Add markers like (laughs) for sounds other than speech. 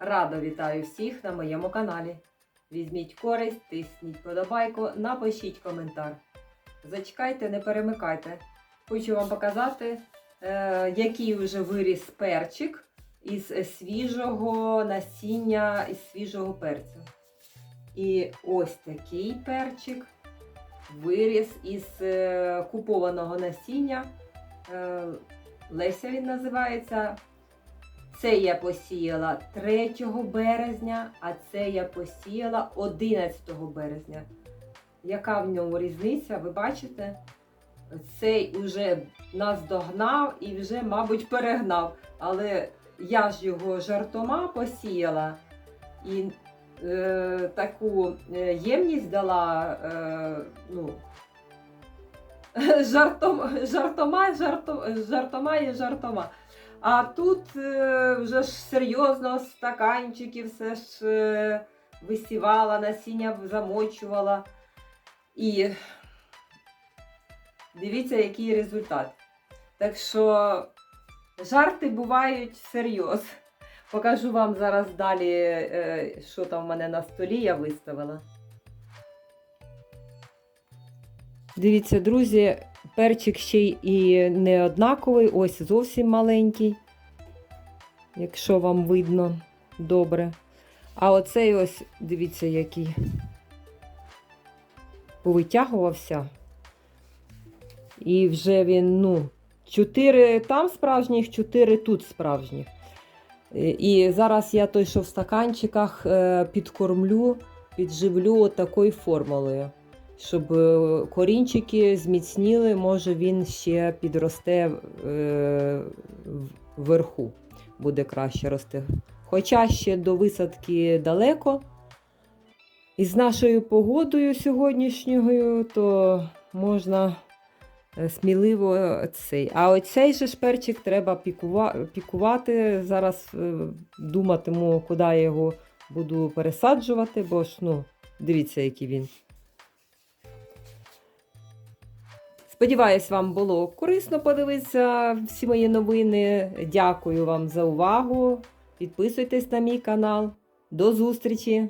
Радо вітаю всіх на моєму каналі. Візьміть користь, тисніть подобайку, напишіть коментар. Зачекайте, не перемикайте. Хочу вам показати, е, який вже виріс перчик із свіжого насіння із свіжого перцю. І ось такий перчик виріс із е, купованого насіння. Е, Леся він називається. Це я посіяла 3 березня, а це я посіяла 11 березня. Яка в ньому різниця, ви бачите? Цей уже нас догнав і вже, мабуть, перегнав. Але я ж його жартома посіяла і е, таку е, ємність дала. Е, ну, (laughs) жартом, жартома, жартом, жартома і жартома. А тут е, вже ж серйозно стаканчики все ж е, висівала, насіння замочувала. І дивіться, який результат. Так що жарти бувають серйоз. Покажу вам зараз далі, е, що там в мене на столі я виставила. Дивіться, друзі, перчик ще і не однаковий, ось зовсім маленький, якщо вам видно добре. А оцей ось, дивіться, який повитягувався. І вже він, ну, чотири там справжніх, чотири тут справжніх. І- зараз я той, що в стаканчиках, е, підкормлю, підживлю такою формулою щоб е, корінчики зміцніли, може він ще підросте е, вверху, буде краще рости. Хоча ще до висадки далеко. І з нашою погодою сьогоднішньою, то можна е, сміливо цей. А оцей же ж перчик треба пікува- пікувати. Зараз думатиму, куди я його буду пересаджувати, бо ж, ну, дивіться, який він. Сподіваюсь, вам було корисно подивитися всі мої новини. Дякую вам за увагу. Підписуйтесь на мій канал. До зустрічі!